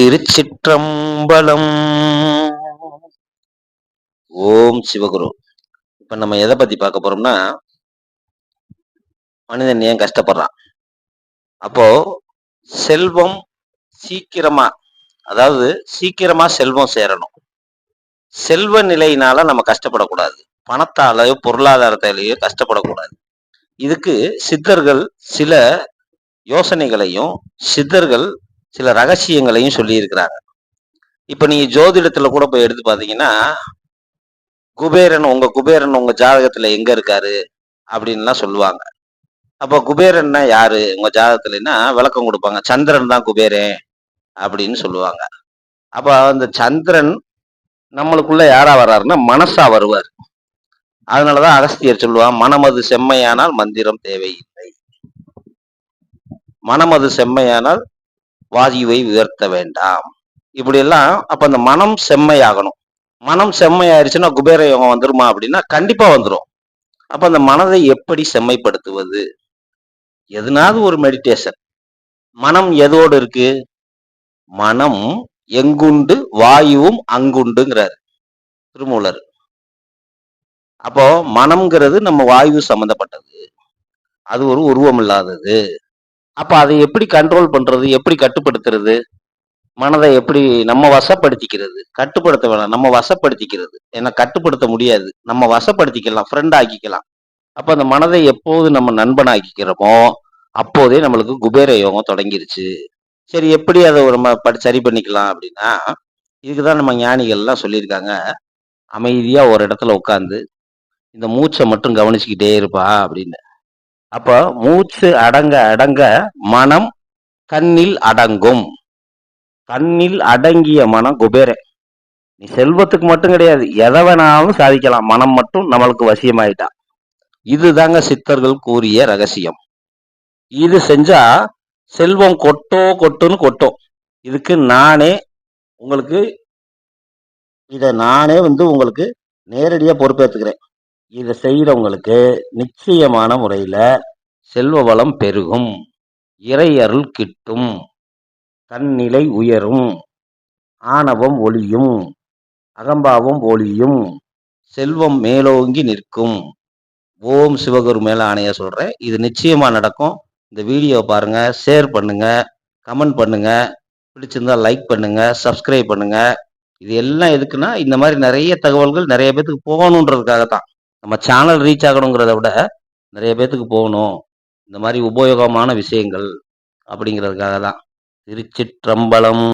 திருச்சிற்றம்பலம். ஓம் சிவகுரு. இப்ப நம்ம எதை பத்தி பார்க்க போறோம்னா மனிதன் ஏன் கஷ்டப்படுறான்? அப்போ செல்வம் சீக்கிரமா அதாவது சீக்கிரமா செல்வம் சேரணும். செல்வ நிலையினால நம்ம கஷ்டப்படக்கூடாது. பணத்தாலேயோ பொருளாதாரத்தாலேயோ கஷ்டப்படக்கூடாது. இதுக்கு சித்தர்கள் சில யோசனைகளையும் சித்தர்கள் சில ரகசியங்களையும் சொல்லியிருக்கிறாங்க. இப்ப நீங்கள் ஜோதிடத்துல கூட போய் எடுத்து பாத்தீங்கன்னா குபேரன் உங்க குபேரன் உங்க ஜாதகத்துல எங்க இருக்காரு? அப்படின்லாம் சொல்லுவாங்க. அப்ப குபேரன்னா யாரு? உங்க ஜாதகத்துலன்னா விளக்கம் கொடுப்பாங்க. சந்திரன் தான் குபேரன் அப்படின்னு சொல்லுவாங்க. அப்ப அந்த சந்திரன் நம்மளுக்குள்ள யாரா வர்றாருன்னா மனசா வருவார். அதனாலதான் அகஸ்தியர் சொல்லுவான் மனமது செம்மையானால் மந்திரம் தேவையில்லை. மனமது செம்மையானால் வாயுவை உயர்த்த வேண்டாம். இப்படி எல்லாம் அப்ப அந்த மனம் செம்மையாகணும். மனம் செம்மையாயிருச்சுன்னா குபேர யோகம் வந்துருமா அப்படின்னா கண்டிப்பா வந்துடும் அப்ப அந்த மனதை எப்படி செம்மைப்படுத்துவது? எதுனாவது ஒரு மெடிடேஷன் மனம் எதோடு இருக்கு? மனம் எங்குண்டு வாயுவும் அங்குண்டுங்கிறார் திருமூலர். அப்போ மனம்ங்கிறது நம்ம வாயு சம்பந்தப்பட்டது. அது ஒரு உருவம் இல்லாதது அப்ப அதை எப்படி கண்ட்ரோல் பண்றது? எப்படி கட்டுப்படுத்துறது? மனதை எப்படி நம்ம வசப்படுத்திக்கிறது? கட்டுப்படுத்த வேணாம். நம்ம வசப்படுத்திக்கிறது. ஏன்னா கட்டுப்படுத்த முடியாது. நம்ம வசப்படுத்திக்கலாம். ஃப்ரெண்ட் ஆக்கிக்கலாம். அப்ப அந்த மனதை எப்போது நம்ம நண்பனாக்கிக்கிறோமோ அப்போதே நம்மளுக்கு குபேர யோகம் தொடங்கிருச்சு. சரி எப்படி அதை நம்ம படி சரி பண்ணிக்கலாம் அப்படின்னா இதுக்குதான் நம்ம ஞானிகள்லாம் சொல்லியிருக்காங்க. அமைதியா ஒரு இடத்துல உட்காந்து இந்த மூச்சை மட்டும் கவனிச்சுக்கிட்டே இருப்பா அப்படின்னு. அப்ப மூச்சு அடங்க அடங்க மனம் கண்ணில் அடங்கும். கண்ணில் அடங்கிய மனம் குபேர நீ செல்வத்துக்கு மட்டும் கிடையாது எதை வேணாலும் சாதிக்கலாம். மனம் மட்டும் நம்மளுக்கு வசியமாயிட்டா. இதுதாங்க சித்தர்கள் கூறிய ரகசியம். இது செஞ்சா செல்வம் கொட்டோ கொட்டுன்னு கொட்டும். இதுக்கு நானே உங்களுக்கு இதை நானே வந்து உங்களுக்கு நேரடியாக பொறுப்பேற்றுக்கிறேன் இதை செய்கிறவங்களுக்கு நிச்சயமான முறையில் செல்வ வளம் பெருகும். இறை அருள் கிட்டும். தன்னிலை உயரும். ஆணவம் ஒளியும். அகம்பாவம் ஒளியும். செல்வம் மேலோங்கி நிற்கும். ஓம் சிவகுரு மேல ஆணைய சொல்கிறேன் இது நிச்சயமாக நடக்கும். இந்த வீடியோ பாருங்கள் ஷேர் பண்ணுங்கள் கமெண்ட் பண்ணுங்கள் பிடிச்சிருந்தா லைக் பண்ணுங்கள் சப்ஸ்கிரைப் பண்ணுங்கள் இது எல்லாம் எதுக்குன்னா இந்த மாதிரி நிறைய தகவல்கள் நிறைய பேத்துக்கு போகணுன்றதுக்காக தான் நம்ம சேனல் ரீச் ஆகணுங்கிறத விட நிறைய பேர்த்துக்கு போகணும். இந்த மாதிரி உபயோகமான விஷயங்கள் அப்படிங்கிறதுக்காக தான் திருச்சிற்றம்பலம்.